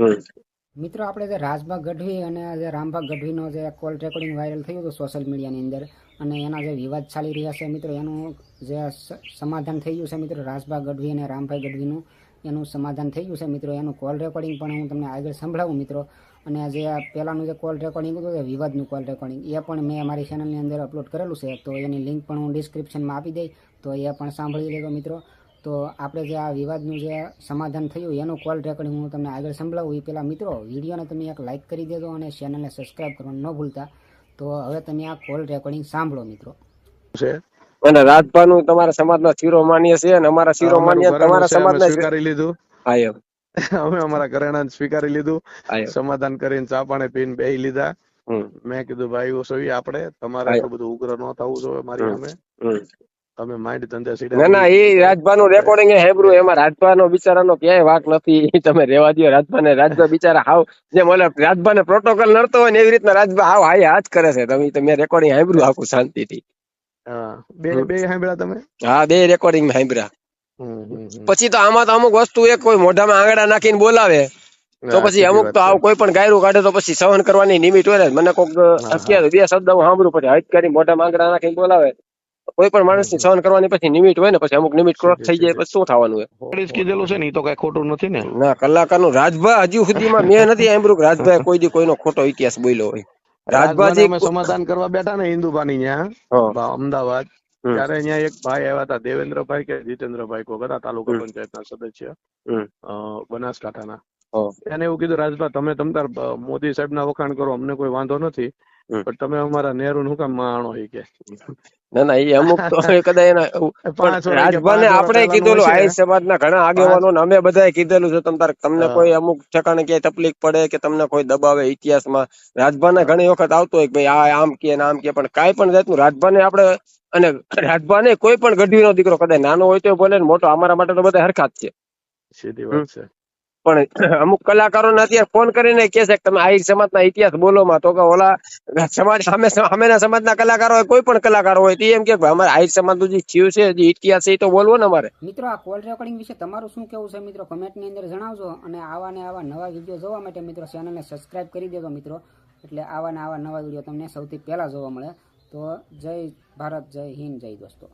મિત્રો, આપણે જે રાજભા ગઢવી અને જે રામભા ગઢવીનો જે કોલ રેકોર્ડિંગ વાયરલ થયું હતું સોશિયલ મીડિયાની અંદર, અને એના જે વિવાદ ચાલી રહ્યા છે મિત્રો, એનું જે સમાધાન થઈ ગયું છે મિત્રો રાજભા ગઢવી અને રામભાઈ ગઢવીનું એનું સમાધાન થઈ ગયું છે મિત્રો, એનું કોલ રેકોર્ડિંગ પણ હું તમને આગળ સંભળાવું મિત્રો, અને જે પહેલાંનું જે કોલ રેકોર્ડિંગ હતું તે વિવાદનું કોલ રેકોર્ડિંગ એ પણ મેં મારી ચેનલની અંદર અપલોડ કરેલું છે, તો એની લિંક પણ હું ડિસ્ક્રિપ્શનમાં આપી દઈ તો એ પણ સાંભળી લેજો મિત્રો તો આપણે જે આ વિવાદનું જે સમાધાન થયું એનું કોલ રેકોર્ડિંગ હું તમને આગળ સંભળાવું. એ પહેલાં મિત્રો વિડીયોને તમે એક લાઇક કરી દેજો અને ચેનલને સબસ્ક્રાઈબ કરવાનું ન ભૂલતા. તો હવે તમે આ કોલ રેકોર્ડિંગ સાંભળો મિત્રો. છે? અને રાજભાનું તમારા સમાજના શિરોમાન્ય છે અને અમારા શિરોમાન્ય તમારા સમાજના સ્વીકારી લીધું. હા એમ અમે અમારા ઘરેણા સ્વીકારી લીધું. સમાધાન કરીને ચા પાણી પીને બેહી લીધા. મેં કીધું ભાઈ ઓસવી આપણે તમારે એટલું બધું ઉગ્ર ન થવું જોઈએ મારી અમે સામે. તમે માઇન્ડ ધંધે ના ના એ રાજભાનું રેકોર્ડિંગ હેબરું એમાં રાજભાનો બિચારાનો ક્યાંય વાક નથી તમે રેવા દો રાજભાને રાજભા બિચારા હાવ જેમ ઓલા રાજભાને પ્રોટોકોલ નડતો હોય ને એવી રીતના રાજભા હાવ હાય હાથ કરે છે તમે તમે રેકોર્ડિંગ સાંભળ્યું આખું શાંતિથી થી બે બે સાંભળ્યા તમે હા બે રેકોર્ડિંગ સાંભળ્યા. પછી તો આમાં તો અમુક વસ્તુ એક કોઈ મોઢામાં આંગળા નાખીને બોલાવે તો પછી અમુક તો. આવું કોઈ પણ ગાયરું કાઢે તો પછી સહન કરવાની નિમિત હોય ને મને કોક અત્યારે બે શબ્દ હું સાંભળું પછી હજ કરી મોઢામાં આંગળા નાખીને બોલાવે કોઈ પણ માણસની સહન કરવાની પછી નિમિત હોય ને પછી અમુક લિમિટ ક્રોસ થઈ જાય પછી શું થવાનું હોય પોલીસ કીધેલું છે ને ઈ તો કઈ ખોટું નથી ને. ના કલાકારનું રાજભા હજુ સુધીમાં મેં નથી સાંભળ્યું કે રાજભાઈ કોઈ દી કોઈનો ખોટો ઇતિહાસ બોલ્યો હોય. રાજભાજી અમે સમાધાન કરવા બેઠા ને હિન્દુભાની ત્યાં અમદાવાદ ત્યારે અહીંયા એક ભાઈ આવ્યા હતા દેવેન્દ્રભાઈ કે જીતેન્દ્રભાઈ કોક હતા તાલુકા. પંચાયતના સદસ્ય બનાસકાંઠા ના બનાસકાંઠાના. એને એવું કીધું રાજભા તમે તમતાર મોદી સાહેબ ના વખાણ કરો અમને કોઈ વાંધો નથી. પણ તમે અમારા નેહરુ નું કામ માણો ઈ કે? ના ના એ અમુક તો કદાચ એના રાજભાને આપણે કીધેલું. આહિર સમાજના ઘણા આગેવાનો ને અમે બધાએ કીધેલું છે તમ તાર તમને કોઈ અમુક ઠેકાણે ક્યાંય તકલીફ પડે કે તમને કોઈ દબાવે ઇતિહાસમાં? રાજભાને ઘણી વખત આવતો હોય કે ભાઈ આ આમ કે આમ કે પણ કાંઈ પણ જાતનું રાજભાને આપણે અને રાજભાને કોઈ પણ ગઢવીનો દીકરો કદાચ નાનો હોય તો બોલે ને મોટો અમારા માટે તો બધા હરખાત છે. સીધી વાત છે. પણ અમુક કલાકારોને અત્યારે ફોન કરીને કે છે કે તમે આહિર સમાજના ઇતિહાસ બોલો માં. તો કે ઓલા સમાજ સામે સામેના સમાજના કલાકારો હોય, કોઈ પણ કલાકાર હોય, તો એમ કે અમારે આહિર સમાજનું જે થયું છે, જે ઇતિહાસ છે, એ તો બોલવો ને અમારે. મિત્રો, આ કોલ રેકોર્ડિંગ વિશે તમારું શું કેવું છે મિત્રો? કમેન્ટની અંદર જણાવજો અને આવા ને આવા નવા વીડિયો જોવા માટે મિત્રો ચેનલને સબસ્ક્રાઇબ કરી દેજો મિત્રો. એટલે આવા ને આવા નવા વીડિયો તમને સૌથી પહેલા જોવા મળે. તો જય ભારત, જય હિન્દ, જય દોસ્તો.